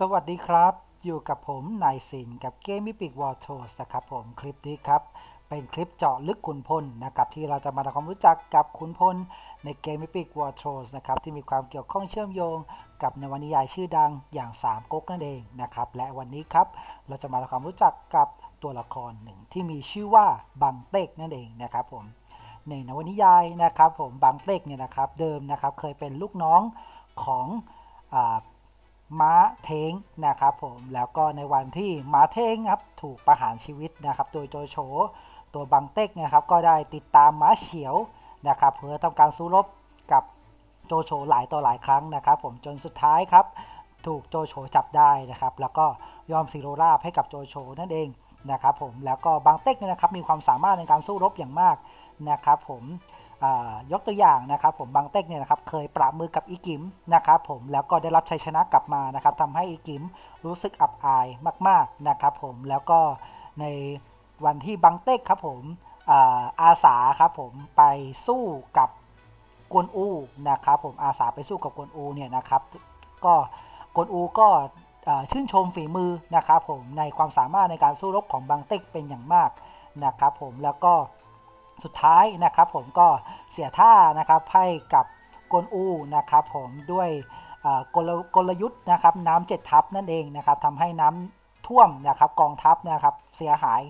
สวัสดีครับ อยู่กับผมนายสินกับเกมมิปิกวอลโทสนะครับผมคลิปนี้ครับ เป็นคลิปเจาะลึกขุนพลนะครับที่เราจะมาทำความรู้จักกับขุนพลในเกมมิปิกวอลโทสนะครับที่มีความเกี่ยวข้องเชื่อมโยง กับนวนิยายชื่อดังอย่างสามก๊กนั่นเองนะครับและวันนี้ครับเราจะมาทำความรู้จักกับตัวละครหนึ่งที่มีชื่อว่าบังเต็กนั่นเองนะครับผมในนวนิยายนะครับผมบางเต็กเนี่ยนะครับเดิมนะครับเคยเป็นลูกน้องของอ ม้าเท้งนะครับผมแล้วก็ในวันที่ม้าเท้งครับถูกประหารชีวิตนะครับ โดยโจโฉตัวบางเต็กนะครับก็ได้ติดตามม้าเฉียวนะครับเพื่อทำการสู้รบกับโจโฉหลายต่อหลายครั้งนะครับ ผมจนสุดท้ายครับถูกโจโฉจับได้นะครับ แล้วก็ยอมสิโรราบให้กับโจโฉนั่นเองนะครับผมแล้วก็บางเต็กเนี่ยนะครับมีความสามารถในการสู้รบอย่างมากนะครับผม ยกตัวอย่างนะครับผมบางเต็กเนี่ยนะครับเคยปราบมือกับอีกิมนะครับผมแล้วก็ได้รับชัยชนะกลับมานะครับทำให้อีกิมรู้สึกอับอายมากๆนะครับผมแล้วก็ในวันที่บางเต็กครับผมอาสาครับผมไปสู้กับกวนอูนะครับผมอาสาไปสู้กับกวนอูเนี่ยนะครับก็กวนอูก็ชื่นชมฝีมือนะครับผมในความสามารถในการสู้รบของบางเต็กเป็นอย่างมากนะครับผมแล้วก็ สุดท้ายนะครับผมก็เสียท่านะครับให้กับกวนอูนะครับผมด้วยกลกลยุทธ์นะครับน้ำเจ็ดทัพนั่นเองนะครับทำให้น้ำท่วมนะครับกองทัพนะครับเสียหาย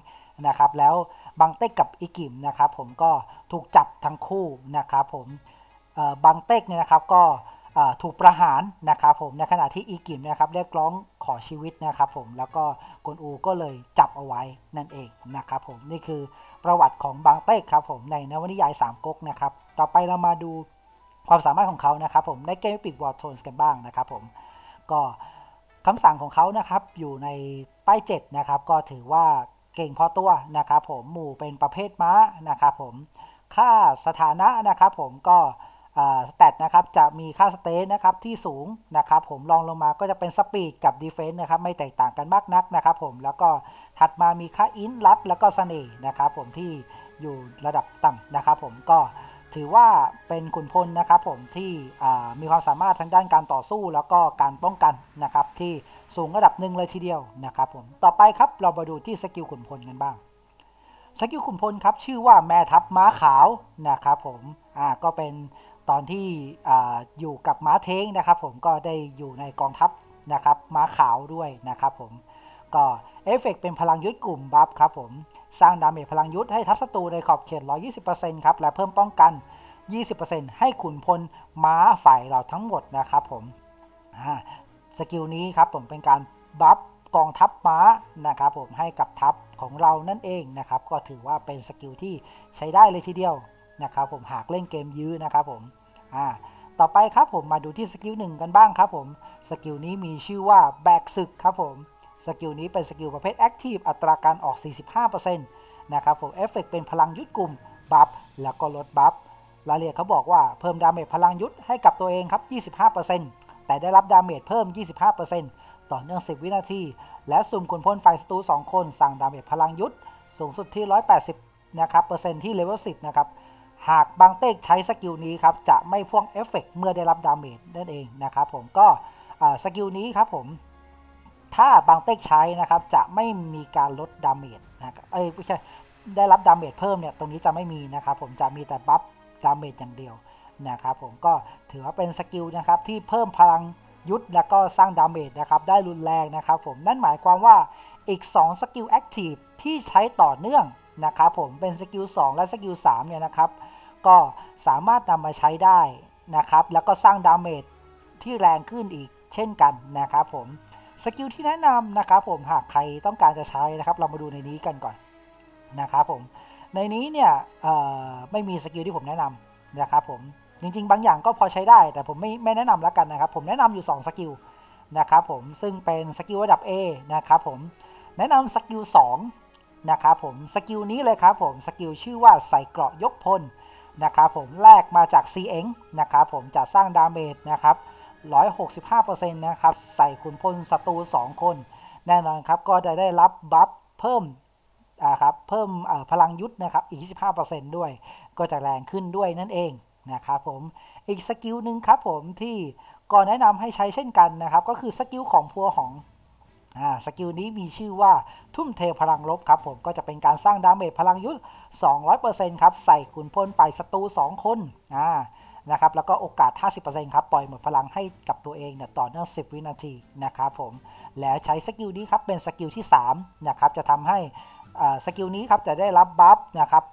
นะครับ แล้วบังเต็กกับอิกิมนะครับ ผมก็ถูกจับทั้งคู่นะครับผมบังเต็กเนี่ยนะครับก็ถูกประหารนะครับผมในขณะที่อีกิมนะครับเรียกร้อง ขอชีวิตนะครับผมแล้วก็กวนอูก็เลยจับเอาไว้นั่นเองนะครับผมนี่คือประวัติของบางเต้ครับผมในนวนิยายสามก๊กนะครับต่อไปเรามาดูความสามารถของเขานะครับผมในเกมปิกวอร์โทนส์กันบ้างนะครับผมก็คำสั่งของเขานะครับอยู่ในป้าย7นะครับก็ถือว่าเก่งพอตัวนะครับผมหมู่เป็นประเภทม้านะครับผมค่าสถานะนะครับผมก็ สแตทนะครับจะมีค่าสเตทนะครับที่สูงนะครับผมรองลงมาก็จะเป็นสปีดกับดีเฟนส์นะครับไม่แตกต่างกันมากนักนะครับผมแล้วก็ถัดมามีค่าอินลัดแล้วก็เสน่ห์นะครับผมที่อยู่ระดับต่ำนะครับผมก็ถือว่าเป็นขุนพลนะครับผมที่มีความสามารถทางด้านการต่อสู้แล้วก็การป้องกันนะครับที่สูงระดับหนึ่งเลยทีเดียวนะครับผมต่อไปครับเรามาดูที่สกิลขุนพลกันบ้างสกิลขุนพลครับชื่อว่าแม่ทัพม้าขาวนะครับผมอ่าก็เป็น ตอนที่ออยู่กับม้าเท้งนะครับ ผมก็ได้อยู่ในกองทัพนะครับม้าขาวด้วยนะครับผมก็เอฟเฟกเป็นพลังยุทธกลุ่มบัฟครับผม สร้างดาเมจพลังยุทธให้ทัพศัตรูในขอบเขต 120%ครับและเพิ่มป้องกัน 20%ให้ขุนพลม้าฝ่ายเราทั้งหมดนะครับผมสกิลนี้ครับผมเป็นการบัฟกองทัพม้านะครับผมให้กับทัพของเรานั่นเองนะครับ ก็ถือว่าเป็นสกิลที่ใช้ได้เลยทีเดียว นะครับผมหากเล่นเกมยื้อนะครับผมอ่าต่อไปครับผมมาดูที่สกิลหนึ่งกันบ้างครับผมสกิลนี้มีชื่อว่าแบกศึกครับผมสกิลนี้เป็นสกิลประเภทแอคทีฟอัตราการออก 45%นะครับผมเอฟเฟกเป็นพลังยุทธกลุ่มบัฟแล้วก็ลดบัฟรายละเอียดเขาบอกว่าเพิ่มดาเมจพลังยุทธให้กับตัวเองครับ 25%แต่ได้รับดาเมจเพิ่ม 25%ต่อเนื่อง 10 วินาที และสุ่มขุนพลฝ่ายศัตรู2คน สั่งดาเมจพลังยุทธสูงสุดที่ 180 นะครับเปอร์เซ็นต์ที่เลเวล 10 นะครับ หากบางเต็กใช้สกิลนี้ครับจะไม่พ่วงเอฟเฟกเมื่อได้รับดาเมจนั่นเองนะครับผมก็สกิลนี้ครับผมถ้าบางเต็กใช้นะครับจะไม่มีการลดดาเมจนะครับเอ้ยไม่ใช่ได้รับดาเมจเพิ่มเนี่ยตรงนี้จะไม่มีนะครับผมจะมีแต่บัฟดาเมจอย่างเดียวนะครับผมก็ถือว่าเป็นสกิลนะครับที่เพิ่มพลังยุทธแล้วก็สร้างดาเมจนะครับได้รุนแรงนะครับผมนั่นหมายความว่าอีก 2 สกิลแอคทีฟที่ใช้ต่อเนื่อง นะครับผมเป็นสกิล2และสกิล3เนี่ยนะครับ ก็สามารถนำมาใช้ได้นะครับ แล้วก็สร้างดาเมจที่แรงขึ้นอีกเช่นกันนะครับผมสกิลที่แนะนำนะครับผมหากใครต้องการจะใช้นะครับ เรามาดูในนี้กันก่อนนะครับผมในนี้เนี่ยไม่มีสกิลที่ผมแนะนำนะครับผมจริง ๆ บางอย่างก็พอใช้ได้ แต่ผมไม่ไม่แนะนำแล้วกันนะครับ ผมแนะนำอยู่ 2 สกิลนะครับผมซึ่งเป็นสกิลระดับ A นะครับผมแนะนำสกิล2 นะครับผมสกิลนี้เลยครับผมสกิลชื่อว่าใส่เกราะยกพลนะครับผมแลกมาจาก c เอ็งนะครับผมจะสร้างดาเมจนะครับ165%นะครับใส่ขุนพลศัตรู 2 คน แน่นอนครับก็จะได้รับบัฟเพิ่มครับเพิ่มพลังยุทธนะครับอีก 25%ด้วย ก็จะแรงขึ้นด้วยนั่นเองนะครับผมอีกสกิลหนึ่งครับผมที่ก็แนะนำให้ใช้เช่นกันนะครับ ก็คือสกิลของพัวหอง สกิลนี้มีชื่อว่าทุ่มเทพลังลบครับผมก็จะเป็นการสร้างดาเมจพลังยุทธ 200%ครับใส่ขุนพลไปศัตรู2 คนอ่านะครับแล้วก็โอกาส 50%ครับปล่อยหมดพลังให้กับตัวเองเนี่ยต่อเนื่อง 10 วินาทีนะครับผมแล้วใช้สกิลนี้ครับเป็นสกิลที่3นะครับจะทำให้สกิลนี้ครับจะได้รับบัฟนะครับ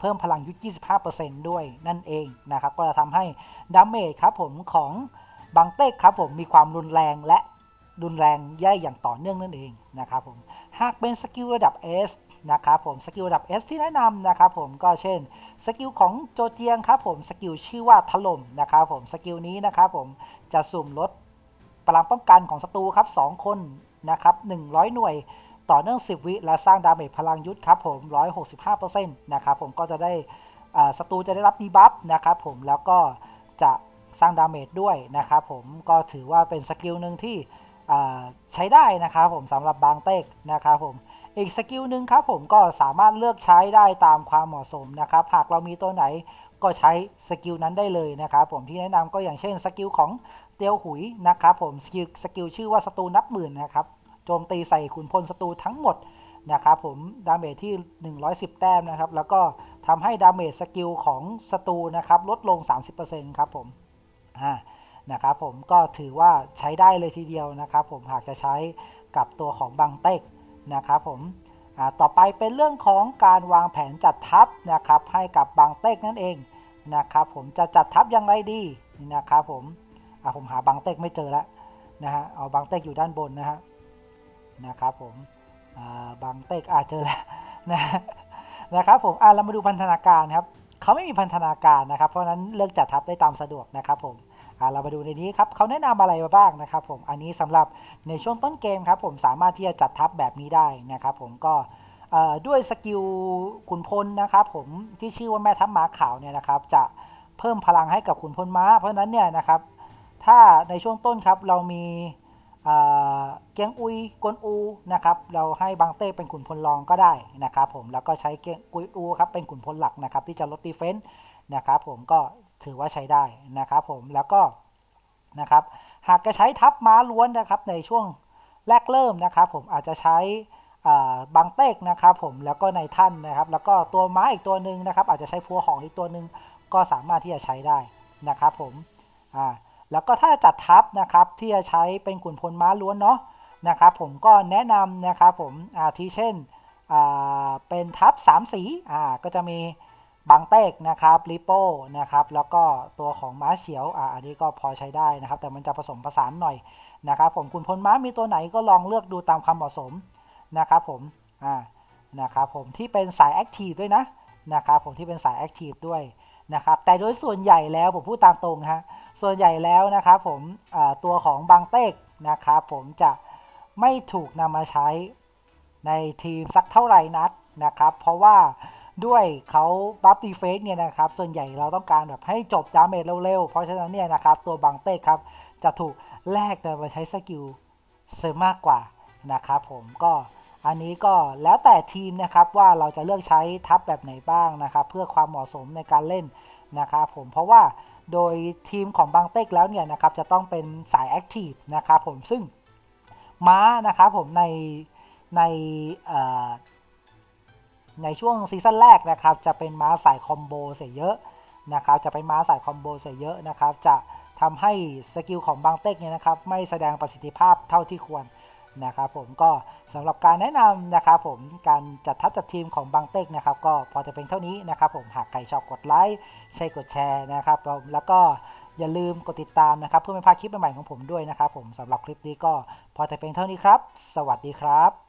เพิ่มพลังยุทธ 25%ด้วยนั่นเองนะครับก็จะทำให้ดาเมจครับผมของบังเต็กครับผมมีความรุนแรงและ รุนแรงย่อยอย่างต่อเนื่องนั่นเองนะครับผมหากเป็นสกิลระดับ S นะครับผมสกิลระดับ S ที่แนะนำนะครับผมก็เช่นสกิลของโจเจียงครับผมสกิลชื่อว่าถล่มนะครับผมสกิลนี้นะครับผมจะสุ่มลดพลังป้องกันของศัตรูครับ 2 คนนะครับ100 หน่วยต่อเนื่อง 10 วิ และสร้างดาเมจพลังยุทธครับผม 165%นะครับผมก็จะได้ศัตรูจะได้รับดีบัฟนะครับผมแล้วก็จะสร้างดาเมจด้วยนะครับผมก็ถือว่าเป็นสกิลหนึ่งที่ ใช้ได้นะครับผมสำหรับบางเต็กนะครับผมอีกสกิลหนึ่งครับผมก็สามารถเลือกใช้ได้ตามความเหมาะสมนะครับหากเรามีตัวไหนก็ใช้สกิลนั้นได้เลยนะครับผมที่แนะนำก็อย่างเช่นสกิลของเตียวหุยนะครับผมสกิลสกิลชื่อว่าศัตรูนับหมื่นนะครับโจมตีใส่ขุนพลศัตรูทั้งหมดนะครับผมดาเมจที่ 110 แต้มนะครับแล้วก็ทำให้ดาเมจสกิลของศัตรูนะครับลดลง 30%ครับผมอ่า นะครับผมก็ถือว่าใช้ได้เลยทีเดียวนะครับ ผมหากจะใช้กับตัวของบังเต็กนะครับผมต่อไปเป็นเรื่องของการวางแผนจัดทัพนะครับให้กับบางเต็กนั่นเองนะครับผมจะจัดทัพอย่างไรดีนะครับผมผมหาบางเต็กไม่เจอแล้วนะฮะเอาบางเต็กอยู่ด้านบนนะฮะนะครับผมบางเต็กอาจเจอแล้วนะนะครับผมเรามาดูพันธนาการครับเขาไม่มีพันธนาการนะครับ เพราะนั้นเลือกจัดทัพได้ตามสะดวกนะครับผม เรามาดูในนี้ครับเขาแนะนำอะไรมาบ้างนะครับผมอันนี้สำหรับในช่วงต้นเกมครับผมสามารถที่จะจัดทัพแบบนี้ได้นะครับผมก็ด้วยสกิลขุนพลนะครับผมที่ชื่อว่าแม่ทัพม้าขาวเนี่ยนะครับจะเพิ่มพลังให้กับขุนพลม้า เพราะนั้นเนี่ยนะครับถ้าในช่วงต้นครับเรามีเกียงอุยกวนอูนะครับเราให้บางเต้เป็นขุนพลรองก็ได้นะครับผมแล้วก็ใช้เกียงอุยอูครับเป็นขุนพลหลักนะครับที่จะลดดีเฟนส์นะครับผมก็ ถือว่าใช้ได้นะครับผมแล้วก็นะครับหากจะใช้ทับม้าล้วนนะครับในช่วงแรกเริ่มนะครับผมอาจจะใช้บางเต็กนะครับผมแล้วก็ในท่านนะครับ แล้วก็ตัวม้าอีกตัวหนึ่งนะครับ อาจจะใช้พัวหองอีกตัวหนึ่งก็สามารถที่จะใช้ได้นะครับผมอ่าแล้วก็ถ้าจัดทัพนะครับที่จะใช้เป็นขุนพลม้าล้วนเนาะนะครับผมก็แนะนำนะครับผมอาทิเช่นเป็นทัพ3สีอ่าก็จะมี บางเต็กนะครับริโป้นะครับแล้วก็ตัวของม้าเฉียวอ่าอันนี้ก็พอใช้ได้นะครับ แต่มันจะผสมผสานหน่อยนะครับผมคุณพลม้ามีตัวไหนก็ลองเลือกดูตามความเหมาะสมนะครับผมอ่านะครับผมที่เป็นสายแอคทีฟด้วยนะนะครับผมที่เป็นสายแอคทีฟด้วยนะครับแต่โดยส่วนใหญ่แล้วผมพูดตามตรงฮะส่วนใหญ่แล้วนะครับผมตัวของบางเต็กนะครับผมจะไม่ถูกนำมาใช้ในทีมสักเท่าไหร่นักนะครับ เพราะว่า ด้วยเขาบัฟดีเฟสเนี่ยนะครับ ส่วนใหญ่เราต้องการแบบให้จบดาเมจเร็วๆ เพราะฉะนั้นเนี่ยนะครับ ตัวบังเต้ครับ จะถูกแลกโดยมาใช้สกิลเสริมมากกว่านะครับผมก็อันนี้ก็แล้วแต่ทีมนะครับว่าเราจะเลือกใช้ทับแบบไหนบ้างนะครับ เพื่อความเหมาะสมในการเล่นนะครับผมเพราะว่าโดยทีมของบางเต็กแล้วเนี่ยนะครับจะต้องเป็นสายแอคทีฟนะครับผมซึ่งม้านะครับผมในใน ในช่วงซีซั่นแรกนะครับจะเป็นม้าสายคอมโบเสียเยอะนะครับจะเป็นม้าสายคอมโบเสียเยอะนะครับจะทำให้สกิลของบางเต็กเนี่ยนะครับไม่แสดงประสิทธิภาพเท่าที่ควรนะครับผมก็สำหรับการแนะนำนะครับผมการจัดทัพจัดทีมของบางเต็กนะครับก็พอจะเป็นเท่านี้นะครับผมหากใครชอบกดไลค์ใช่กดแชร์นะครับผมแล้วก็อย่าลืมกดติดตามนะครับเพื่อไม่พลาดคลิปใหม่ๆของผมด้วยนะครับผมสำหรับคลิปนี้ก็พอจะเป็นเท่านี้ครับ สวัสดีครับ